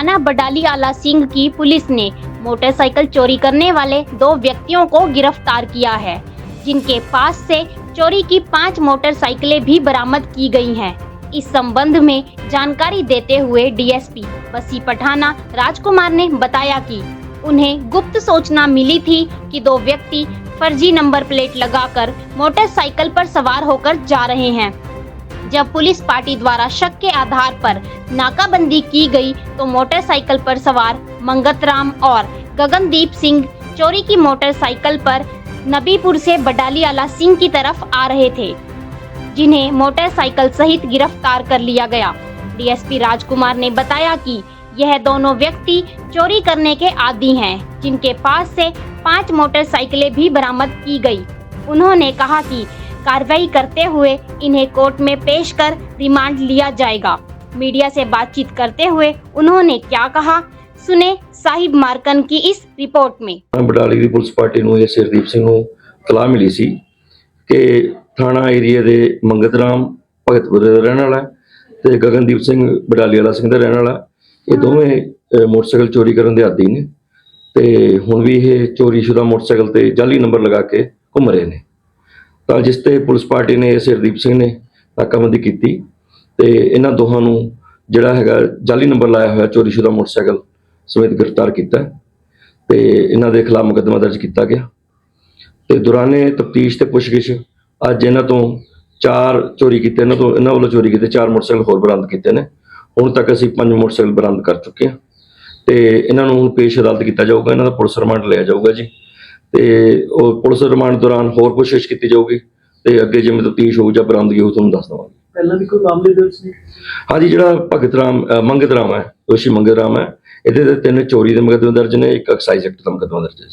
बडाली आला सिंह की पुलिस ने मोटरसाइकिल चोरी करने वाले दो व्यक्तियों को गिरफ़्तार किया है, जिनके पास से चोरी की पाँच मोटरसाइकिलें भी बरामद की गई हैं। इस संबंध में जानकारी देते हुए डीएसपी बसी पठाना राजकुमार ने बताया कि उन्हें गुप्त सूचना मिली थी कि दो व्यक्ति फर्जी नंबर प्लेट लगाकर मोटरसाइकिल पर सवार होकर जा रहे हैं। जब पुलिस पार्टी द्वारा शक के आधार पर नाकाबंदी की गई तो मोटरसाइकिल पर सवार मंगत राम और गगनदीप सिंह चोरी की मोटरसाइकिल पर नबीपुर से बडालीवाला सिंह की तरफ़ आ रहे थे, जिन्हें मोटरसाइकिल सहित गिरफ़्तार कर लिया गया। डीएसपी राजकुमार ने बताया कि यह दोनों व्यक्ति चोरी करने के आदि हैं, जिनके पास से पाँच मोटरसाइकिलें भी बरामद की गई। उन्होंने कहा कि कार्रवाई करते हुए इन्हें कोर्ट में पेश कर रिमांड लिया जाएगा मीडिया से बातचीत करते हुए उन्होंने क्या कहा सुने साहिब मार्कन की इस रिपोर्ट में ਬਡਾਲੀ ਦੀ ਪੁਲਿਸ ਪਾਰਟੀ ਨੂੰ ਇਹ ਸਰਦੀਪ ਸਿੰਘ ਨੂੰ ਤਲਾਹ ਮਿਲੀ ਸੀ ਕਿ ਥਾਣਾ ਏਰੀਆ ਦੇ ਮੰਗਤ ਰਾਮ ਭਗਤਪੁਰ ਦਾ ਰਹਿਣ ਵਾਲਾ ਹੈ ਤੇ ਗਗਨਦੀਪ ਸਿੰਘ ਬਡਾਲੀ ਵਾਲਾ ਸਿੰਘ ਦਾ ਰਹਿਣ ਵਾਲਾ ਹੈ। ਇਹ ਦੋਵੇਂ ਅਹ, ਮੋਟਰਸਾਈਕਲ ਚੋਰੀ ਕਰਨ ਦੇ ਆਦੀ ਨੇ ਤੇ ਹੁਣ ਵੀ ਇਹ ਚੋਰੀਸ਼ੁਦਾ ਮੋਟਰਸਾਈਕਲ ਤੇ ਜਾਲੀ ਨੰਬਰ ਲਗਾ ਕੇ ਘੁੰਮ ਰਹੇ ਨੇ ਤਾਂ ਜਿਸ ਤੇ ਪੁਲਿਸ ਪਾਰਟੀ ਨੇ ਸਰਦੀਪ ਸਿੰਘ ਨੇ ਨਾਕਾਬੰਦੀ ਕੀਤੀ ਤੇ ਇਹਨਾਂ ਦੋਹਾਂ ਨੂੰ ਜਿਹੜਾ ਹੈਗਾ ਜਾਲੀ ਨੰਬਰ ਲਾਇਆ ਹੋਇਆ ਚੋਰੀਸ਼ੁਦਾ ਮੋਟਰਸਾਈਕਲ ਸਮੇਤ ਗ੍ਰਿਫਤਾਰ ਕੀਤਾ ਹੈ। ਤੇ ਇਹਨਾਂ ਦੇ ਖਿਲਾਫ ਮੁਕੱਦਮਾ ਦਰਜ ਕੀਤਾ ਗਿਆ ਤੇ ਦੌਰਾਨੇ ਤਫਤੀਸ਼ ਤੇ ਪੁੱਛਗਿੱਛ ਅੱਜ ਇਹਨਾਂ ਤੋਂ ਚਾਰ ਚੋਰੀ ਕੀਤੇ, ਇਹਨਾਂ ਤੋਂ ਇਹਨਾਂ ਵੱਲੋਂ ਚੋਰੀ ਕੀਤੇ ਚਾਰ ਮੋਟਰਸਾਈਕਲ ਹੋਰ ਬਰਾਮਦ ਕੀਤੇ ਨੇ ਹੁਣ ਤੱਕ ਅਸੀਂ ਪੰਜ ਮੋਟਰਸਾਈਕਲ ਬਰਾਮਦ ਕਰ ਚੁੱਕੇ ਹਾਂ ਤੇ ਇਹਨਾਂ ਨੂੰ ਹੁਣ ਪੇਸ਼ ਅਦਾਲਤ ਕੀਤਾ ਜਾਊਗਾ, ਇਹਨਾਂ ਦਾ ਪੁਲਿਸ ਰਿਮਾਂਡ ਲਿਆ ਜਾਊਗਾ ਜੀ ਤੇ ਉਹ ਪੁਲਿਸ ਰਿਮਾਂਡ ਦੌਰਾਨ ਹੋਰ ਪੁੱਛਗਿੱਛ ਕੀਤੀ ਜਾਊਗੀ ਤੇ ਅੱਗੇ ਜਿਵੇਂ ਤਫਤੀਸ਼ ਹੋਊ ਜਾਂ ਬਰਾਮਦਗੀ ਹੋਊ ਤੁਹਾਨੂੰ ਦੱਸ ਦਵਾਂਗੇ। ਪਹਿਲਾਂ ਵੀ ਕੋਈ ਮਾਮਲੇ ਦਰਜ ਨਹੀਂ ਹਾਂਜੀ ਜਿਹੜਾ ਭਗਤ ਰਾਮ ਅ, ਮੰਗਤ ਰਾਮ ਹੈ ਦੋਸ਼ੀ ਮੰਗਤ ਰਾਮ ਹੈ। ਇਹਦੇ ਤੇ ਤਿੰਨ ਚੋਰੀ ਦੇ ਮੁਕੱਦਮੇ ਦਰਜ ਨੇ ਇੱਕ ਐਕਸਾਈਜ਼ ਐਕਟ ਦਾ ਮੁਕੱਦਮਾ ਦਰਜ ਹੈ